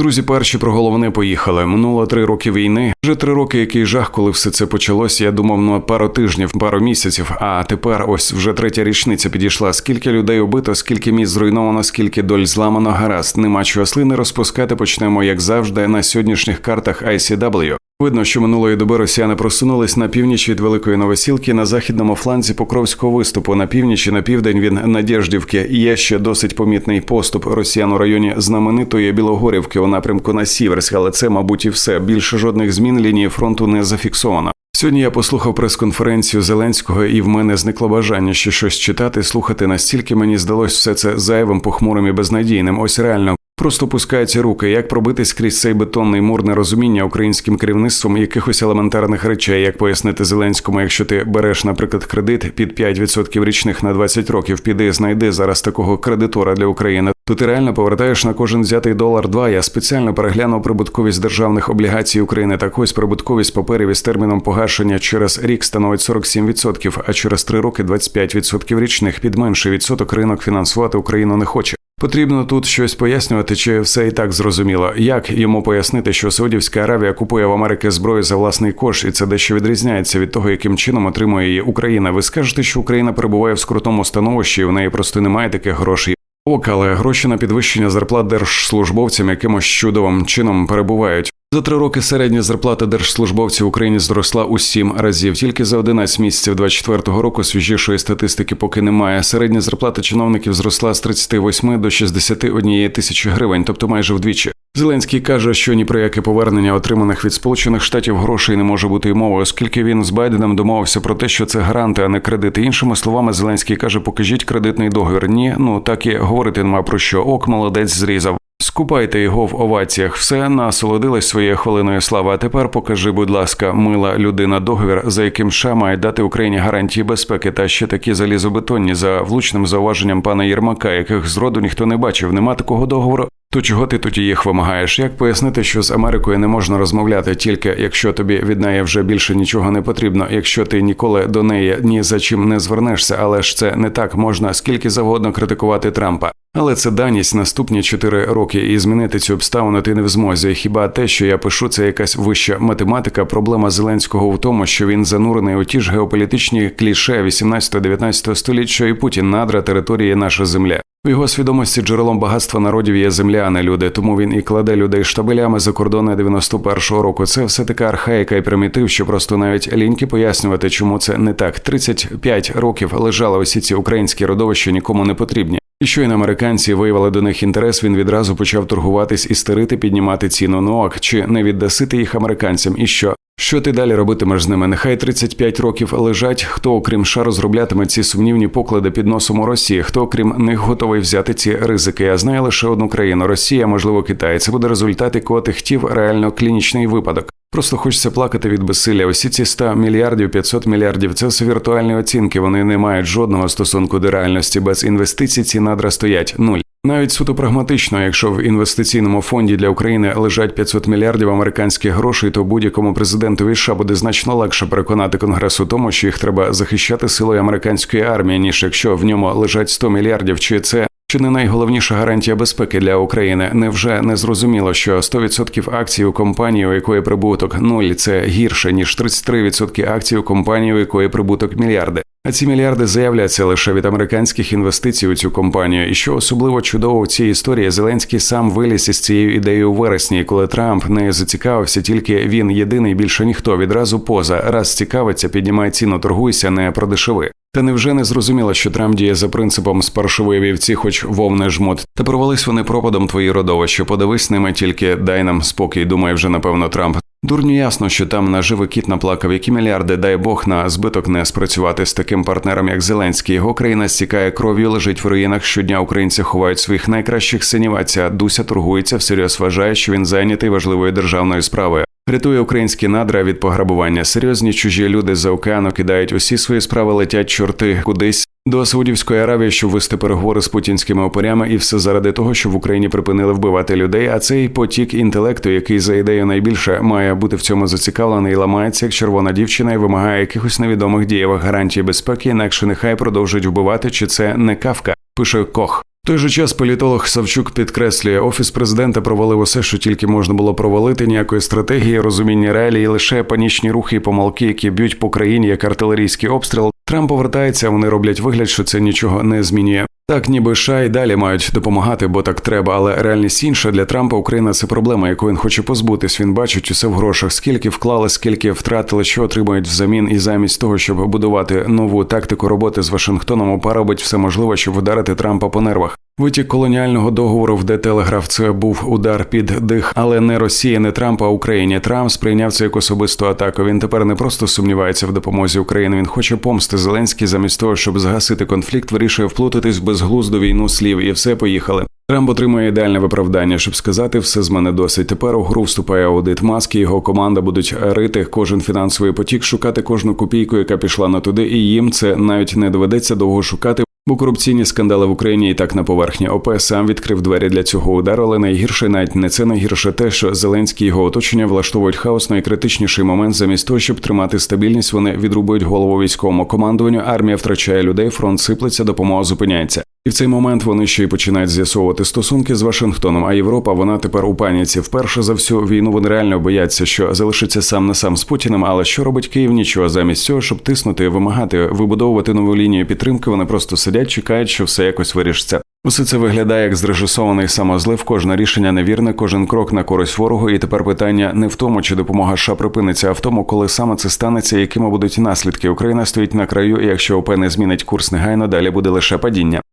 Друзі, перші про головне поїхали. Минуло три роки війни. Вже три роки, який жах, коли все це почалось. Я думав, ну пару тижнів, пару місяців. А тепер ось вже третя річниця підійшла. Скільки людей убито, скільки міст зруйновано, скільки доль зламано, гаразд. Нема чого слини розпускати. Почнемо, як завжди, на сьогоднішніх картах ICW. Видно, що минулої доби росіяни просунулись на північ від Великої Новосілки на західному фланзі Покровського виступу. На північ і на південь від Надєждівки. Є ще досить помітний поступ росіян у районі знаменитої Білогорівки у напрямку на Сіверськ, але це, мабуть, і все. Більше жодних змін лінії фронту не зафіксовано. Сьогодні я послухав прес-конференцію Зеленського, і в мене зникло бажання ще щось читати, слухати. Настільки мені здалось все це зайвим, похмурим і безнадійним. Ось реально Просто пускаються руки, як пробитись крізь цей бетонний мур нерозуміння українським керівництвом якихось елементарних речей, як пояснити Зеленському, якщо ти береш, наприклад, кредит під 5% річних на 20 років, піди, знайди зараз такого кредитора для України. То ти реально повертаєш на кожен взятий долар два. Я спеціально переглянув прибутковість державних облігацій України. Так ось прибутковість паперів із терміном погашення через рік становить 47%, а через три роки 25% річних під менший відсоток ринок фінансувати Україну не хоче. Потрібно тут щось пояснювати, чи все і так зрозуміло. Як йому пояснити, що Саудівська Аравія купує в Америки зброю за власний кош, і це дещо відрізняється від того, яким чином отримує її Україна. Ви скажете, що Україна перебуває в скрутому становищі, і в неї просто немає таких грошей. Ок, але гроші на підвищення зарплат держслужбовцям якимось чудовим чином перебувають. За три роки середня зарплата держслужбовців в Україні зросла у сім разів. Тільки за 11 місяців 24-го року свіжішої статистики поки немає. Середня зарплата чиновників зросла з 38 до 61 тисячі гривень, тобто майже вдвічі. Зеленський каже, що ні про яке повернення отриманих від Сполучених Штатів грошей не може бути й мови, оскільки він з Байденом домовився про те, що це гранти, а не кредити. Іншими словами, Зеленський каже, покажіть кредитний договір. Ні, ну так і говорити нема про що. Ок, молодець зрізав. Скупайте його в оваціях. Все насолодилась своєю хвилиною слави. А тепер покажи, будь ласка, мила людина договір, за яким США має дати Україні гарантії безпеки, та ще такі залізобетонні за влучним зауваженням пана Єрмака, яких зроду ніхто не бачив. Нема такого договору. То чого ти тоді їх вимагаєш? Як пояснити, що з Америкою не можна розмовляти тільки якщо тобі від неї вже більше нічого не потрібно, якщо ти ніколи до неї ні за чим не звернешся, але ж це не так можна скільки завгодно критикувати Трампа. Але це даність наступні чотири роки, і змінити цю обставину ти не в змозі. Хіба те, що я пишу, це якась вища математика? Проблема Зеленського в тому, що він занурений у ті ж геополітичні кліше 18-19 століть, що і Путін надра території наша земля. У його свідомості джерелом багатства народів є земля, а не люди. Тому він і кладе людей штабелями за кордони 91-го року. Це все така архаїка і примітив, що просто навіть ліньки пояснювати, чому це не так. 35 років лежали усі ці українські родовища нікому не потрібні. І щойно американці виявили до них інтерес, він відразу почав торгуватись і стерити, піднімати ціну. Ну ок, чи не віддасити їх американцям? І що? Що ти далі робитимеш з ними? Нехай 35 років лежать. Хто, окрім США, розроблятиме ці сумнівні поклади під носом у Росії? Хто, окрім них, готовий взяти ці ризики? Я знаю лише одну країну Росія, можливо, Китай. Це буде результат, якого ти хотів реально клінічний випадок. Просто хочеться плакати від безсилля. Усі ці 100 мільярдів, 500 мільярдів це все віртуальні оцінки. Вони не мають жодного стосунку до реальності. Без інвестицій ці надра стоять нуль. Навіть суто прагматично, якщо в інвестиційному фонді для України лежать 500 мільярдів американських грошей, то будь-якому президентові США буде значно легше переконати конгрес у тому, що їх треба захищати силою американської армії, ніж якщо в ньому лежать 100 мільярдів. Чи це чи не найголовніша гарантія безпеки для України? Невже не зрозуміло, що 100% акцій у компанії, у якої прибуток нуль, це гірше ніж 33% акцій у компанії, у якої прибуток мільярди? А ці мільярди заявляться лише від американських інвестицій у цю компанію. І що особливо чудово в цій історії, Зеленський сам виліз із цією ідеєю у вересні, коли Трамп не зацікавився, тільки він єдиний більше ніхто відразу поза раз цікавиться, піднімає ціну, торгуйся, не продешеви. Та невже не зрозуміло, що Трамп діє за принципом спаршової вівці, хоч вовне жмут. Та провались вони пропадом твої родовища. Подивись ними, тільки дай нам спокій. Думає вже напевно Трамп. Дурню ясно, що там наживо кіт наплакав, які мільярди, дай Бог на збиток не спрацювати з таким партнером, як Зеленський. Його країна стікає кров'ю, лежить в руїнах. Щодня українці ховають своїх найкращих синів. А ця Дуся торгується, всерйоз вважає, що він зайнятий важливою державною справою. Рятує українські надра від пограбування. Серйозні чужі люди за океану кидають усі свої справи, летять чорти кудись до Саудівської Аравії, щоб вести переговори з путінськими опорями, і все заради того, щоб в Україні припинили вбивати людей. А цей потік інтелекту, який за ідею найбільше має бути в цьому зацікавлений, ламається як червона дівчина і вимагає якихось невідомих дієвих гарантій безпеки, інакше нехай продовжують вбивати, чи це не кавка. Пише Кох. В той же час політолог Савчук підкреслює, офіс президента провалив усе, що тільки можна було провалити, ніякої стратегії, розуміння реалій, лише панічні рухи і помилки, які б'ють по країні як артилерійський обстріл. Трамп повертається, вони роблять вигляд, що це нічого не змінює. Так, ніби США й далі мають допомагати, бо так треба. Але реальність інша для Трампа Україна це проблема, яку він хоче позбутись. Він бачить усе в грошах. Скільки вклали, скільки втратили, що отримують взамін, і замість того, щоб будувати нову тактику роботи з Вашингтоном, ОПА робить все можливе, щоб вдарити Трампа по нервах. Витік колоніального договору в де телеграф це був удар під дих, але не Росія, не Трамп, а Україні. Трамп сприйняв це як особисту атаку. Він тепер не просто сумнівається в допомозі України. Він хоче помсти Зеленський замість того, щоб згасити конфлікт, вирішує вплутатись в безглузду війну слів, і все поїхали. Трамп отримує ідеальне виправдання, щоб сказати, все з мене досить. Тепер у гру вступає аудит маски. Його команда будуть рити кожен фінансовий потік, шукати кожну копійку, яка пішла на туди, і їм це навіть не доведеться довго шукати. Бо корупційні скандали в Україні і так на поверхні ОП сам відкрив двері для цього удару, але найгірше навіть не це найгірше те, що Зеленський і його оточення влаштовують хаос найкритичніший момент. Замість того, щоб тримати стабільність, вони відрубують голову військовому командуванню. Армія втрачає людей, фронт сиплеться, допомога зупиняється. І в цей момент вони ще й починають з'ясовувати стосунки з Вашингтоном. А Європа вона тепер у паніці. Вперше за всю війну вони реально бояться, що залишиться сам на сам з Путіним. Але що робить Київ? Нічого замість цього, щоб тиснути, вимагати, вибудовувати нову лінію підтримки. Вони просто сидять, чекають, що все якось вирішиться. Усе це виглядає як зрежисований самозлив. Кожне рішення невірне, кожен крок на користь ворогу. І тепер питання не в тому, чи допомога США припиниться, а в тому, коли саме це станеться, якими будуть наслідки. Україна стоїть на краю, і якщо ОП не змінить курс негайно, далі буде лише падіння.